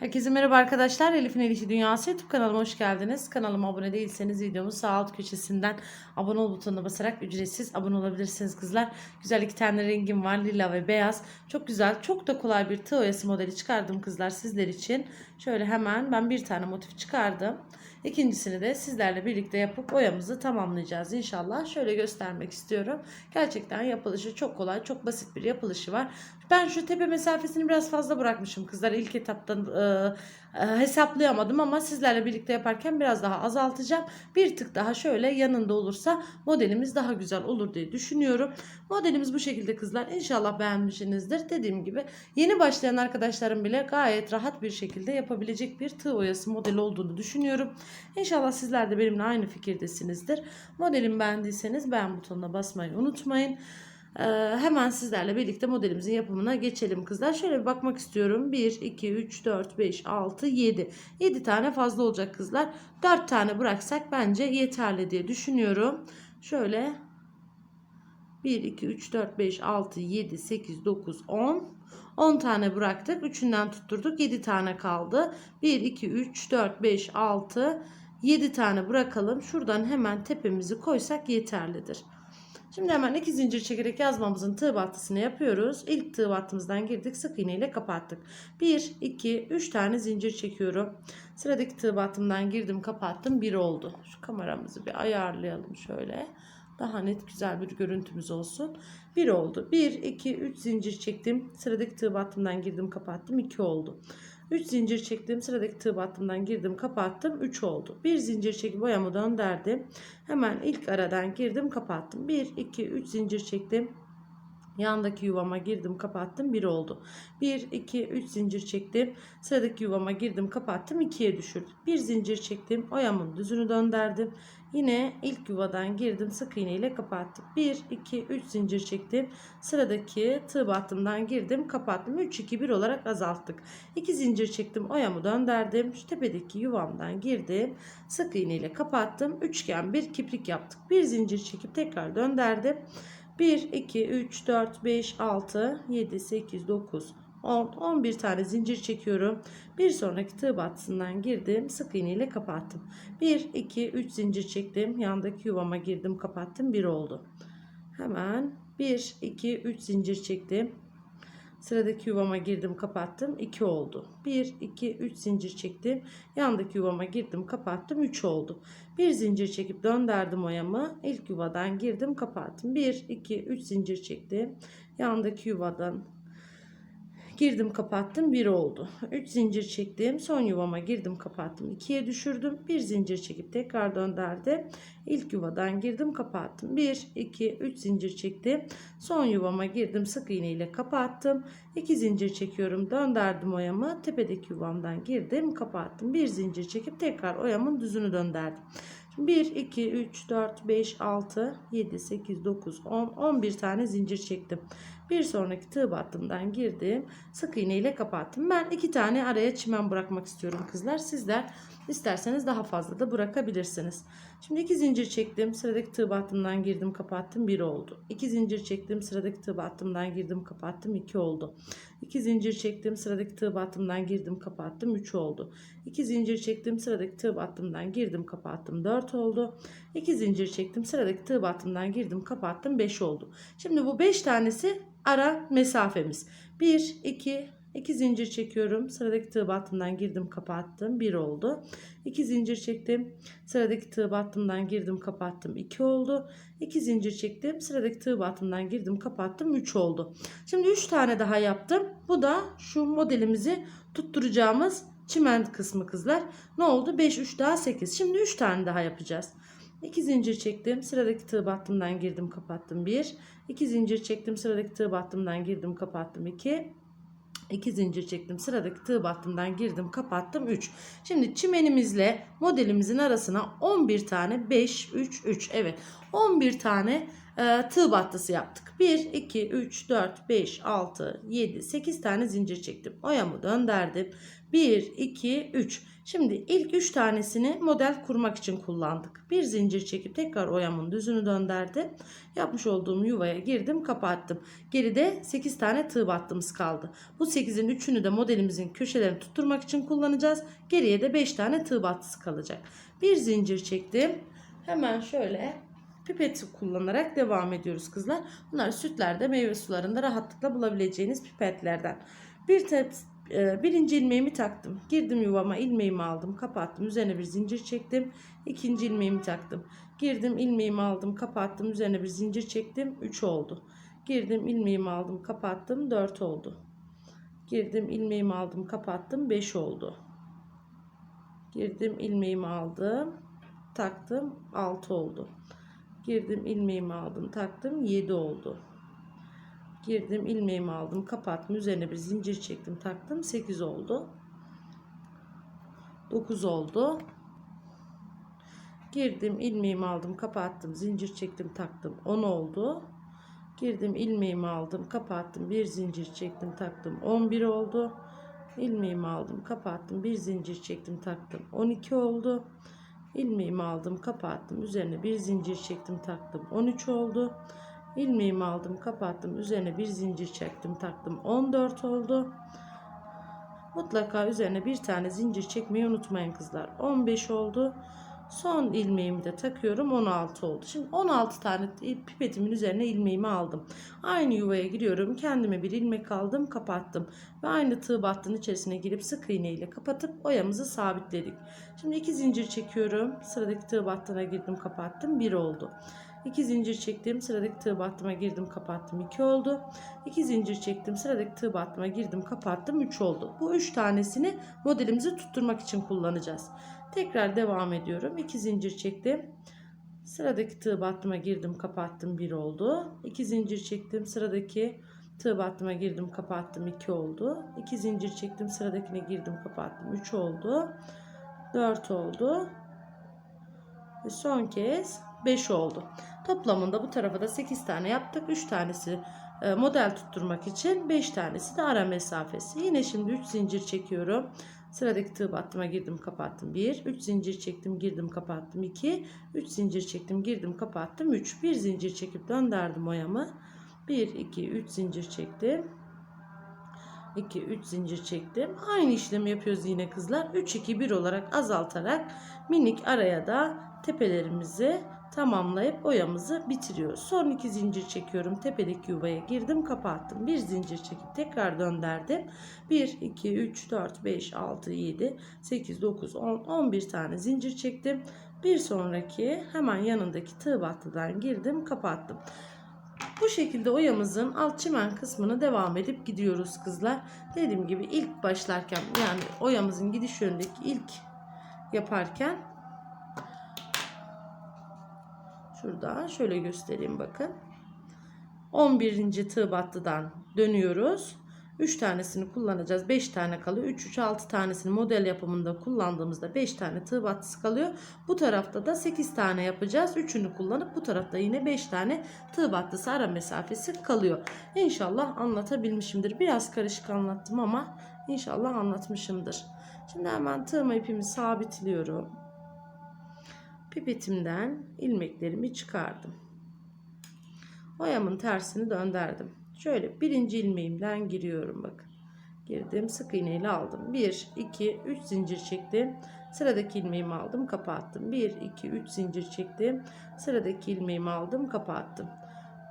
Herkese merhaba arkadaşlar. Elif'in Elişi Dünyası YouTube kanalıma hoş geldiniz. Kanalıma abone değilseniz videomun sağ alt köşesinden abone ol butonuna basarak ücretsiz abone olabilirsiniz kızlar. Güzel iki tane rengim var. Lila ve beyaz. Çok güzel. Çok da kolay bir tığ oyası modeli çıkardım kızlar sizler için. Şöyle hemen ben bir tane motif çıkardım. İkincisini de sizlerle birlikte yapıp oyamızı tamamlayacağız inşallah. Şöyle göstermek istiyorum. Gerçekten yapılışı çok kolay, çok basit bir yapılışı var. Ben şu tepe mesafesini biraz fazla bırakmışım kızlar. İlk etaptan e, e, hesaplayamadım ama sizlerle birlikte yaparken biraz daha azaltacağım. Bir tık daha şöyle yanında olursa modelimiz daha güzel olur diye düşünüyorum. Modelimiz bu şekilde kızlar. İnşallah beğenmişsinizdir. Dediğim gibi yeni başlayan arkadaşlarım bile gayet rahat bir şekilde yapabilecek bir tığ oyası modeli olduğunu düşünüyorum. İnşallah sizler de benimle aynı fikirdesinizdir. Modelimi beğendiyseniz beğen butonuna basmayı unutmayın. Ee, hemen sizlerle birlikte modelimizin yapımına geçelim kızlar. Şöyle bir bakmak istiyorum. 1, 2, 3, 4, 5, 6, 7. 7 tane fazla olacak kızlar. 4 tane bıraksak bence yeterli diye düşünüyorum. Şöyle 1, 2, 3, 4, 5, 6, 7, 8, 9, 10. 10 tane bıraktık. Üçünden tutturduk. 7 tane kaldı. 1, 2, 3, 4, 5, 6, 7 tane bırakalım. Şuradan hemen tepemizi koysak yeterlidir. Şimdi hemen iki zincir çekerek yazmamızın tığ battısını yapıyoruz. İlk tığ battımızdan girdik. Sık iğne ile kapattık. 1, 2, 3 tane zincir çekiyorum. Sıradaki tığ battımdan girdim kapattım. 1 oldu. Şu kameramızı bir ayarlayalım şöyle. Daha net güzel bir görüntümüz olsun. 1 oldu. 1, 2, 3 zincir çektim. Sıradaki tığ battımdan girdim kapattım. 2 oldu. 3 zincir çektim. Sıradaki tığ battımdan girdim kapattım. 3 oldu. 1 zincir çekip boyamı döndürdüm. Hemen ilk aradan girdim kapattım. 1, 2, 3 zincir çektim. Yandaki yuvama girdim kapattım 1 oldu. 1 2 3 zincir çektim. Sıradaki yuvama girdim kapattım 2'ye düşürdüm. 1 zincir çektim. Oyamın düzünü döndürdüm. Yine ilk yuvadan girdim sık iğne ile kapattım. 1 2 3 zincir çektim. Sıradaki tığ battımdan girdim kapattım. 3 2 1 olarak azalttık. 2 zincir çektim. Oyamı döndürdüm. Şu tepedeki yuvamdan girdim. Sık iğne ile kapattım. Üçgen bir kiprik yaptık. 1 zincir çekip tekrar döndürdüm. 1, 2, 3, 4, 5, 6, 7, 8, 9, 10, 11 tane zincir çekiyorum. Bir sonraki tığ battısından girdim. Sık iğne ile kapattım. 1, 2, 3 zincir çektim. Yandaki yuvama girdim kapattım. 1 oldu. Hemen 1, 2, 3 zincir çektim. Sıradaki yuvama girdim kapattım 2 oldu. 1 2 3 zincir çektim. Yandaki yuvama girdim kapattım 3 oldu. Bir zincir çekip döndürdüm oyamı. İlk yuvadan girdim kapattım. 1 2 3 zincir çektim. Yandaki yuvadan girdim kapattım 1 oldu. 3 zincir çektim. Son yuvama girdim kapattım. 2'ye düşürdüm. Bir zincir çekip tekrar döndürdüm. İlk yuvadan girdim kapattım. 1 2 3 zincir çektim. Son yuvama girdim sık iğne ile kapattım. 2 zincir çekiyorum. Döndürdüm oyamı. Tepedeki yuvamdan girdim kapattım. Bir zincir çekip tekrar oyamın düzünü döndürdüm. 1 2 3 4 5 6 7 8 9 10 11 tane zincir çektim. Bir sonraki tığ battımdan girdim. Sık iğne ile kapattım. Ben iki tane araya çimen bırakmak istiyorum kızlar. Sizler isterseniz daha fazla da bırakabilirsiniz. Şimdi iki zincir çektim. Sıradaki tığ battımdan girdim kapattım. 1 oldu. İki zincir çektim. Sıradaki tığ battımdan girdim kapattım. 2 oldu. İki zincir çektim. Sıradaki tığ battımdan girdim kapattım. 3 oldu. İki zincir çektim. Sıradaki tığ battımdan girdim kapattım. 4 oldu. İki zincir çektim. Sıradaki tığ battımdan girdim kapattım. 5 oldu. Şimdi bu 5 tanesi ara mesafemiz. 1 2 2 zincir çekiyorum. Sıradaki tığ battımdan girdim kapattım. 1 oldu. 2 zincir çektim. Sıradaki tığ battımdan girdim kapattım. 2 oldu. 2 zincir çektim. Sıradaki tığ battımdan girdim kapattım. 3 oldu. Şimdi 3 tane daha yaptım. Bu da şu modelimizi tutturacağımız çimen kısmı kızlar. Ne oldu? 5 3 daha 8. Şimdi 3 tane daha yapacağız. 2 zincir çektim. Sıradaki tığ battımdan girdim kapattım 1. 2 zincir çektim. Sıradaki tığ battımdan girdim kapattım 2. 2 zincir çektim. Sıradaki tığ battımdan girdim kapattım 3. Şimdi çimenimizle modelimizin arasına 11 tane 5 3 3 evet 11 tane e, tığ battısı yaptık. 1, 2, 3, 4, 5, 6, 7, 8 tane zincir çektim. Oyamı döndürdüm. 1, 2, 3. Şimdi ilk 3 tanesini model kurmak için kullandık. Bir zincir çekip tekrar oyamın düzünü döndürdüm. Yapmış olduğum yuvaya girdim kapattım. Geride 8 tane tığ battığımız kaldı. Bu 8'in 3'ünü de modelimizin köşelerini tutturmak için kullanacağız. Geriye de 5 tane tığ battısı kalacak. Bir zincir çektim. Hemen şöyle pipeti kullanarak devam ediyoruz kızlar. Bunlar sütlerde meyve sularında rahatlıkla bulabileceğiniz pipetlerden. Bir teps e, birinci ilmeğimi taktım. Girdim yuvama ilmeğimi aldım kapattım. Üzerine bir zincir çektim. İkinci ilmeğimi taktım. Girdim ilmeğimi aldım kapattım. Üzerine bir zincir çektim. 3 oldu. Girdim ilmeğimi aldım kapattım. 4 oldu. Girdim ilmeğimi aldım kapattım. 5 oldu. Girdim ilmeğimi aldım. Taktım. 6 oldu. Girdim ilmeğimi aldım. Taktım. 7 oldu. Girdim ilmeğimi aldım. Kapattım. Üzerine bir zincir çektim. Taktım. 8 oldu. 9 oldu. Girdim ilmeğimi aldım. Kapattım. Zincir çektim. Taktım. 10 oldu. Girdim ilmeğimi aldım. Kapattım. Bir zincir çektim. Taktım. 11 oldu. ilmeğimi aldım. Kapattım. Bir zincir çektim. Taktım. 12 oldu. İlmeğimi aldım. Kapattım. Üzerine bir zincir çektim. Taktım. 13 oldu. ilmeğimi aldım. Kapattım. Üzerine bir zincir çektim. Taktım. 14 oldu. Mutlaka üzerine bir tane zincir çekmeyi unutmayın kızlar. 15 oldu. Son ilmeğimi de takıyorum 16 oldu. Şimdi 16 tane pipetimin üzerine ilmeğimi aldım. Aynı yuvaya giriyorum. Kendime bir ilmek aldım kapattım. Ve aynı tığ battının içerisine girip sık iğne ile kapatıp oyamızı sabitledik. Şimdi iki zincir çekiyorum. Sıradaki tığ battına girdim kapattım. 1 oldu. 2 zincir çektim. Sıradaki tığ battıma girdim kapattım. 2 oldu. 2 zincir çektim. Sıradaki tığ battıma girdim kapattım. 3 oldu. Bu 3 tanesini modelimizi tutturmak için kullanacağız. Tekrar devam ediyorum. 2 zincir çektim. Sıradaki tığ battıma girdim kapattım 1 oldu. 2 zincir çektim. Sıradaki tığ battıma girdim kapattım 2 oldu. 2 zincir çektim. Sıradakine girdim kapattım 3 oldu. 4 oldu. Ve son kez 5 oldu. Toplamında bu tarafa da 8 tane yaptık. 3 tanesi e, model tutturmak için 5 tanesi de ara mesafesi. Yine şimdi 3 zincir çekiyorum. Sıradaki tığ battıma girdim kapattım 1. 3 zincir çektim girdim kapattım 2. 3 zincir çektim girdim kapattım 3. 1 zincir çekip döndürdüm oyamı. 1 2 3 zincir çektim. 2 3 zincir çektim. Aynı işlemi yapıyoruz yine kızlar. 3 2 1 olarak azaltarak minik araya da tepelerimizi tamamlayıp oyamızı bitiriyoruz. Son iki zincir çekiyorum. Tepedeki yuvaya girdim kapattım. Bir zincir çekip tekrar döndürdüm. 1, 2, 3, 4, 5, 6, 7, 8, 9, 10, 11 tane zincir çektim. Bir sonraki hemen yanındaki tığ battıdan girdim kapattım. Bu şekilde oyamızın alt çimen kısmını devam edip gidiyoruz kızlar. Dediğim gibi ilk başlarken yani oyamızın gidiş yönündeki ilk yaparken Şurada şöyle göstereyim bakın. 11. tığ battıdan dönüyoruz. 3 tanesini kullanacağız. 5 tane kalıyor. 3 3 6 tanesini model yapımında kullandığımızda 5 tane tığ battısı kalıyor. Bu tarafta da 8 tane yapacağız. 3'ünü kullanıp bu tarafta yine 5 tane tığ battısı ara mesafesi kalıyor. İnşallah anlatabilmişimdir. Biraz karışık anlattım ama inşallah anlatmışımdır. Şimdi hemen tığma ipimi sabitliyorum pipetimden ilmeklerimi çıkardım. Oyamın tersini döndürdüm. Şöyle birinci ilmeğimden giriyorum bakın. Girdim sık iğne ile aldım. 1 2 3 zincir çektim. Sıradaki ilmeğimi aldım, kapattım. 1 2 3 zincir çektim. Sıradaki ilmeğimi aldım, kapattım.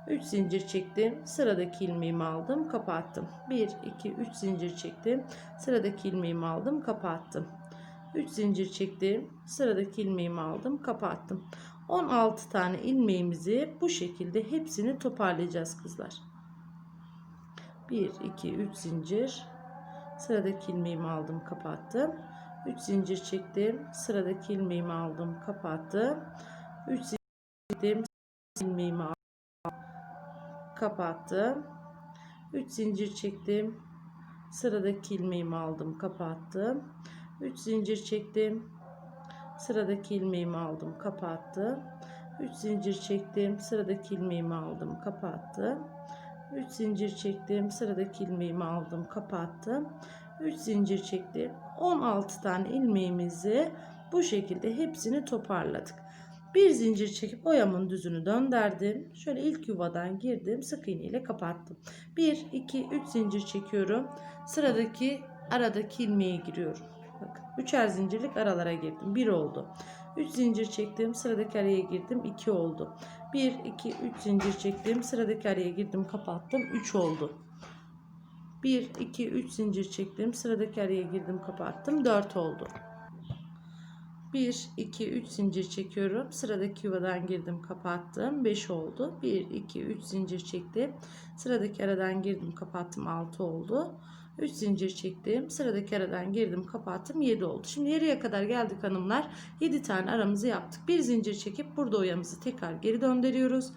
3 zincir çektim. Sıradaki ilmeğimi aldım, kapattım. 1 2 3 zincir çektim. Sıradaki ilmeğimi aldım, kapattım. 3 zincir çektim. Sıradaki ilmeğimi aldım, kapattım. 16 tane ilmeğimizi bu şekilde hepsini toparlayacağız kızlar. 1 2 3 zincir. Sıradaki ilmeğimi aldım, kapattım. 3 zincir çektim. Sıradaki ilmeğimi aldım, kapattım. 3 zincir çektim. ilmeğimi aldım, kapattım. 3 zincir çektim. Sıradaki ilmeğimi aldım, kapattım. 3 zincir çektim. Sıradaki ilmeğimi aldım, kapattım. 3 zincir çektim. Sıradaki ilmeğimi aldım, kapattım. 3 zincir çektim. Sıradaki ilmeğimi aldım, kapattım. 3 zincir çektim. 16 tane ilmeğimizi bu şekilde hepsini toparladık. Bir zincir çekip oyamın düzünü döndürdüm. Şöyle ilk yuvadan girdim. Sık iğne ile kapattım. 1, 2, 3 zincir çekiyorum. Sıradaki aradaki ilmeğe giriyorum. Bakın üçer zincirlik aralara girdim. 1 oldu. 3 zincir çektim. Sıradaki araya girdim. 2 oldu. 1, 2, 3 zincir çektim. Sıradaki araya girdim. Kapattım. 3 oldu. 1, 2, 3 zincir çektim. Sıradaki araya girdim. Kapattım. 4 oldu. 1, 2, 3 zincir çekiyorum. Sıradaki yuvadan girdim kapattım. 5 oldu. 1, 2, 3 zincir çektim. Sıradaki aradan girdim kapattım. 6 oldu. 3 zincir çektim. Sıradaki aradan girdim kapattım. 7 oldu. Şimdi yarıya kadar geldik hanımlar. 7 tane aramızı yaptık. Bir zincir çekip burada oyamızı tekrar geri döndürüyoruz.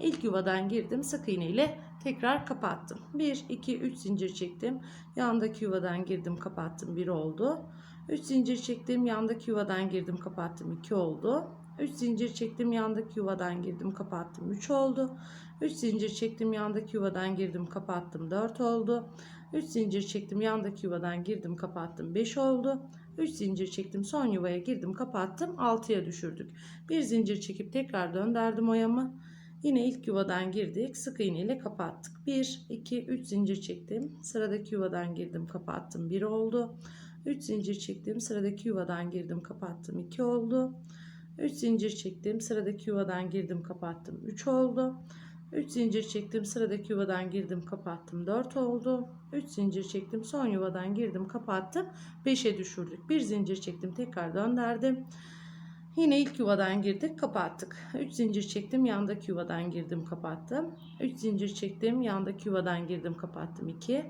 İlk yuvadan girdim. Sık iğne ile tekrar kapattım. 1, 2, 3 zincir çektim. Yandaki yuvadan girdim kapattım. 1 oldu. 3 zincir çektim yandaki yuvadan girdim kapattım 2 oldu. 3 zincir çektim yandaki yuvadan girdim kapattım 3 oldu. 3 zincir çektim yandaki yuvadan girdim kapattım 4 oldu. 3 zincir çektim yandaki yuvadan girdim kapattım 5 oldu. 3 zincir çektim son yuvaya girdim kapattım 6'ya düşürdük. Bir zincir çekip tekrar döndürdüm oyamı. Yine ilk yuvadan girdik sık iğne ile kapattık. 1 2 3 zincir çektim. Sıradaki yuvadan girdim kapattım 1 oldu. 3 zincir çektim. Sıradaki yuvadan girdim, kapattım. 2 oldu. 3 zincir çektim. Sıradaki yuvadan girdim, kapattım. 3 oldu. 3 zincir çektim. Sıradaki yuvadan girdim, kapattım. 4 oldu. 3 zincir çektim. Son yuvadan girdim, kapattım. 5'e düşürdük. Bir zincir çektim. Tekrar döndürdüm. Yine ilk yuvadan girdik, kapattık. 3 zincir çektim, yandaki yuvadan girdim, kapattım. 3 zincir çektim, yandaki yuvadan girdim, kapattım. 2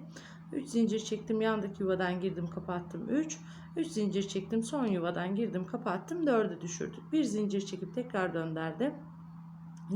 3 zincir çektim yandaki yuvadan girdim kapattım 3 3 zincir çektim son yuvadan girdim kapattım 4'e düşürdük bir zincir çekip tekrar döndürdüm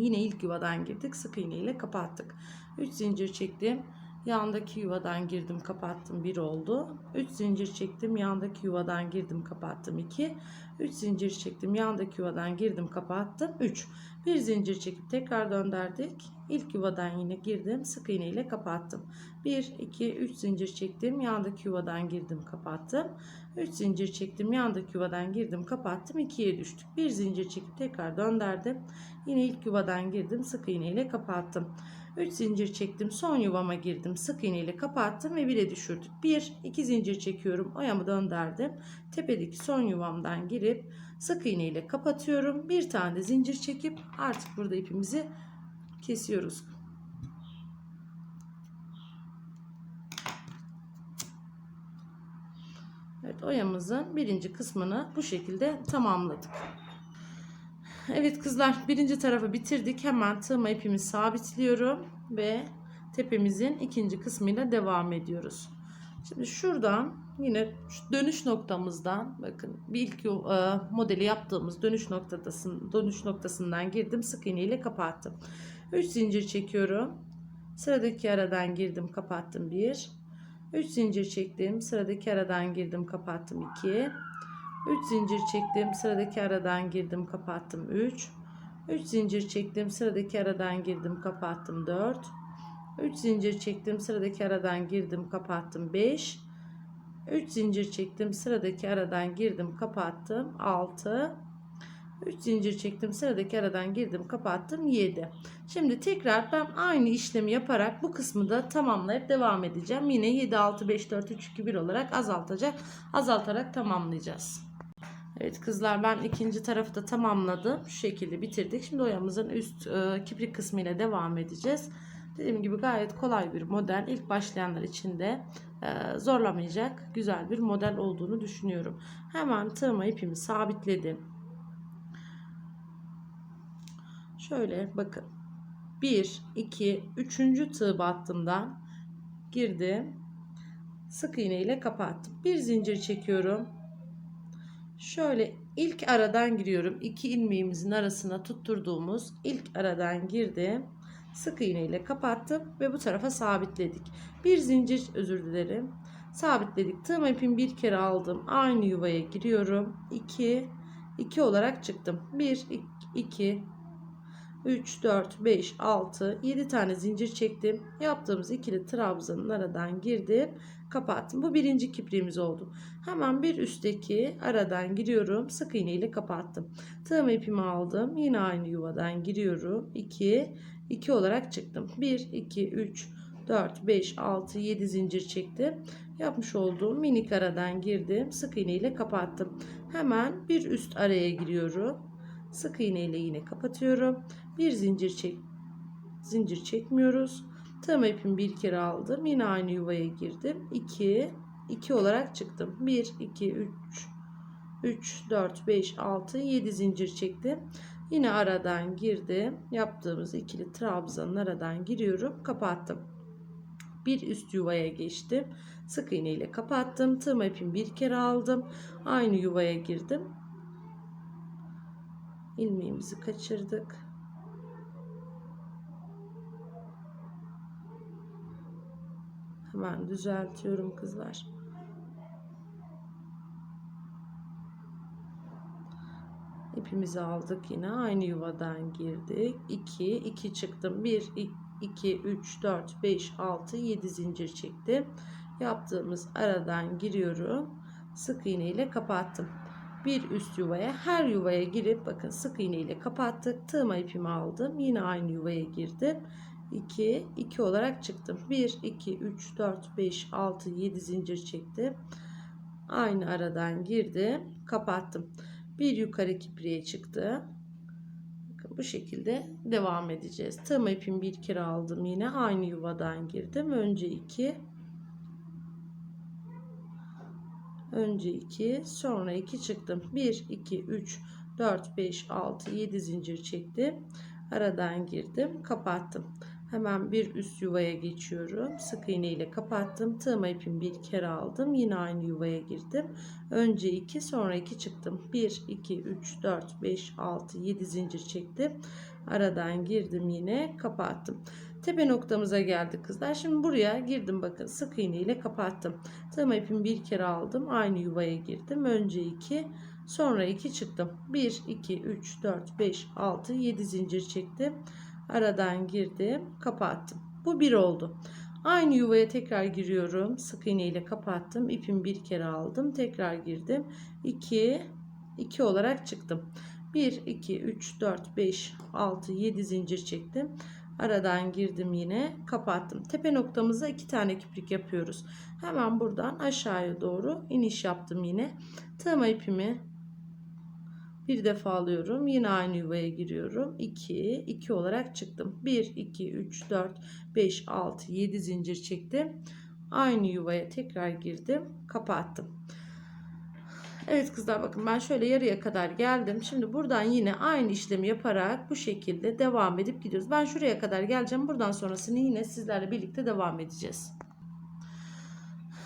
yine ilk yuvadan girdik sık iğne ile kapattık. 3 zincir çektim yandaki yuvadan girdim kapattım 1 oldu. 3 zincir çektim yandaki yuvadan girdim kapattım 2 3 zincir çektim yandaki yuvadan girdim kapattım 3 bir zincir çekip tekrar döndürdük. İlk yuvadan yine girdim sık iğne ile kapattım. 1 2 3 zincir çektim yandaki yuvadan girdim kapattım. 3 zincir çektim yandaki yuvadan girdim kapattım 2'ye düştük. Bir zincir çekip tekrar döndürdüm. Yine ilk yuvadan girdim sık iğne ile kapattım 3 zincir çektim son yuvama girdim. Sık iğne ile kapattım ve 1'e düşürdük. 1 2 zincir çekiyorum oyamı döndürdüm. Tepedeki son yuvamdan girip sık iğne ile kapatıyorum. Bir tane de zincir çekip artık burada ipimizi kesiyoruz. Evet oyamızın birinci kısmını bu şekilde tamamladık. Evet kızlar birinci tarafı bitirdik. Hemen tığma ipimi sabitliyorum ve tepemizin ikinci kısmıyla devam ediyoruz. Şimdi şuradan yine şu dönüş noktamızdan bakın bir ilk e, modeli yaptığımız dönüş noktasının dönüş noktasından girdim sık iğne ile kapattım. 3 zincir çekiyorum. Sıradaki aradan girdim kapattım 1. 3 zincir çektim. Sıradaki aradan girdim kapattım 2. 3 zincir çektim. Sıradaki aradan girdim kapattım 3. 3 zincir çektim. Sıradaki aradan girdim kapattım 4. 3 zincir çektim. Sıradaki aradan girdim kapattım 5. 3 zincir çektim. Sıradaki aradan girdim kapattım 6. 3 zincir çektim. Sıradaki aradan girdim kapattım 7. Şimdi tekrar ben aynı işlemi yaparak bu kısmı da tamamlayıp devam edeceğim. Yine 7 6 5 4 3 2 1 olarak azaltacak. Azaltarak tamamlayacağız. Evet kızlar ben ikinci tarafı da tamamladım. Şu şekilde bitirdik. Şimdi oyamızın üst e, kiprik kısmı ile devam edeceğiz. Dediğim gibi gayet kolay bir model. İlk başlayanlar için de e, zorlamayacak güzel bir model olduğunu düşünüyorum. Hemen tığıma ipimi sabitledim. Şöyle bakın. 1, 2, 3. tığ battımdan girdim. Sık iğne ile kapattım. Bir zincir çekiyorum. Şöyle ilk aradan giriyorum. İki ilmeğimizin arasına tutturduğumuz ilk aradan girdim. Sık iğne ile kapattım ve bu tarafa sabitledik. Bir zincir özür dilerim. Sabitledik. Tığım ipimi bir kere aldım. Aynı yuvaya giriyorum. 2 2 olarak çıktım. 1 2 3, 4, 5, 6, 7 tane zincir çektim. Yaptığımız ikili trabzanın aradan girdim. Kapattım. Bu birinci kipriğimiz oldu. Hemen bir üstteki aradan giriyorum. Sık iğne ile kapattım. Tığım ipimi aldım. Yine aynı yuvadan giriyorum. 2, 2 olarak çıktım. 1, 2, 3, 4, 5, 6, 7 zincir çektim. Yapmış olduğum minik aradan girdim. Sık iğne ile kapattım. Hemen bir üst araya giriyorum. Sık iğne ile yine kapatıyorum. Bir zincir çek zincir çekmiyoruz. Tığım ipimi bir kere aldım. Yine aynı yuvaya girdim. 2 2 olarak çıktım. 1 2 3 3 4 5 6 7 zincir çektim. Yine aradan girdim. Yaptığımız ikili trabzanın aradan giriyorum. Kapattım. Bir üst yuvaya geçtim. Sık iğne ile kapattım. Tığım ipimi bir kere aldım. Aynı yuvaya girdim. İlmeğimizi kaçırdık. Hemen düzeltiyorum kızlar. İpimizi aldık yine aynı yuvadan girdik. 2 2 çıktım. 1 2 3 4 5 6 7 zincir çektim. Yaptığımız aradan giriyorum. Sık iğne ile kapattım. Bir üst yuvaya her yuvaya girip bakın sık iğne ile kapattık. Tığıma ipimi aldım. Yine aynı yuvaya girdim. 2 2 olarak çıktım. 1 2 3 4 5 6 7 zincir çektim. Aynı aradan girdim, kapattım. Bir yukarı kipriğe çıktı. Bakın bu şekilde devam edeceğiz. Tığım ipimi bir kere aldım yine aynı yuvadan girdim. Önce 2 Önce 2, sonra 2 çıktım. 1 2 3 4 5 6 7 zincir çektim. Aradan girdim, kapattım. Hemen bir üst yuvaya geçiyorum. Sık iğne ile kapattım. Tığıma ipimi bir kere aldım. Yine aynı yuvaya girdim. Önce 2 sonra 2 çıktım. 1 2 3 4 5 6 7 zincir çektim. Aradan girdim yine kapattım. Tepe noktamıza geldik kızlar. Şimdi buraya girdim bakın sık iğne ile kapattım. Tığıma ipimi bir kere aldım. Aynı yuvaya girdim. Önce 2 sonra 2 çıktım. 1 2 3 4 5 6 7 zincir çektim. Aradan girdim, kapattım. Bu bir oldu. Aynı yuvaya tekrar giriyorum. Sık iğne ile kapattım. İpimi bir kere aldım. Tekrar girdim. 2 2 olarak çıktım. 1 2 3 4 5 6 7 zincir çektim. Aradan girdim yine kapattım. Tepe noktamıza iki tane kiprik yapıyoruz. Hemen buradan aşağıya doğru iniş yaptım yine. Tığıma ipimi bir defa alıyorum. Yine aynı yuvaya giriyorum. 2, 2 olarak çıktım. 1, 2, 3, 4, 5, 6, 7 zincir çektim. Aynı yuvaya tekrar girdim. Kapattım. Evet kızlar bakın ben şöyle yarıya kadar geldim. Şimdi buradan yine aynı işlemi yaparak bu şekilde devam edip gidiyoruz. Ben şuraya kadar geleceğim. Buradan sonrasını yine sizlerle birlikte devam edeceğiz.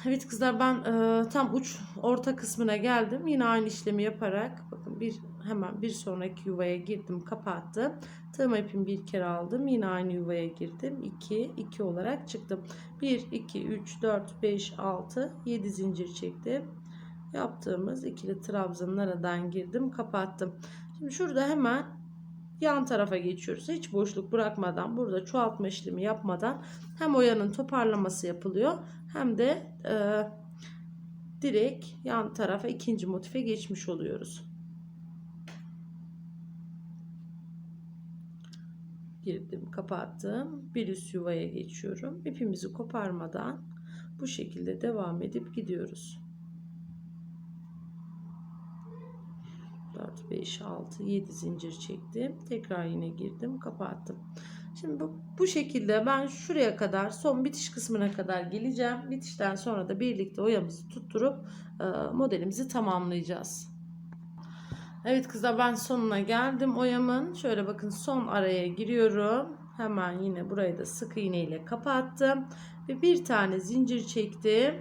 Evet kızlar ben e, tam uç orta kısmına geldim. Yine aynı işlemi yaparak bakın bir hemen bir sonraki yuvaya girdim kapattım. Tığım ipimi bir kere aldım. Yine aynı yuvaya girdim. 2 2 olarak çıktım. 1 2 3 4 5 6 7 zincir çektim. Yaptığımız ikili trabzanın aradan girdim, kapattım. Şimdi şurada hemen yan tarafa geçiyoruz. Hiç boşluk bırakmadan burada çoğaltma işlemi yapmadan hem oyanın toparlaması yapılıyor hem de e, direkt yan tarafa ikinci motife geçmiş oluyoruz. Girdim, kapattım. Bir üst yuvaya geçiyorum. İpimizi koparmadan bu şekilde devam edip gidiyoruz. 4 5 6 7 zincir çektim. Tekrar yine girdim, kapattım. Şimdi bu, bu şekilde ben şuraya kadar son bitiş kısmına kadar geleceğim. Bitişten sonra da birlikte oyamızı tutturup e, modelimizi tamamlayacağız. Evet kızlar ben sonuna geldim oyamın. Şöyle bakın son araya giriyorum. Hemen yine burayı da sık iğne ile kapattım. Ve bir tane zincir çektim.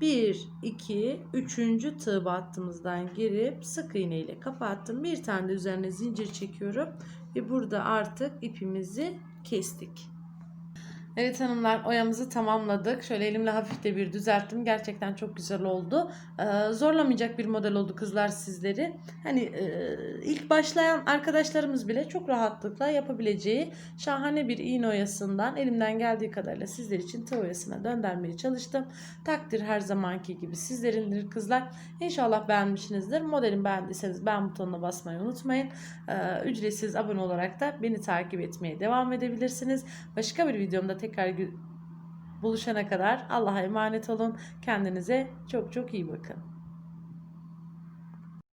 1, 2, 3. tığ battığımızdan girip sık iğne ile kapattım. Bir tane de üzerine zincir çekiyorum. Ve burada artık ipimizi kestik. Evet hanımlar oyamızı tamamladık. Şöyle elimle hafif de bir düzelttim. Gerçekten çok güzel oldu. Ee, zorlamayacak bir model oldu kızlar sizleri. Hani e, ilk başlayan arkadaşlarımız bile çok rahatlıkla yapabileceği şahane bir iğne oyasından elimden geldiği kadarıyla sizler için tığ oyasına döndürmeye çalıştım. Takdir her zamanki gibi sizlerindir kızlar. İnşallah beğenmişsinizdir. Modelimi beğendiyseniz beğen butonuna basmayı unutmayın. Ee, ücretsiz abone olarak da beni takip etmeye devam edebilirsiniz. Başka bir videomda tekrar gü- buluşana kadar Allah'a emanet olun. Kendinize çok çok iyi bakın.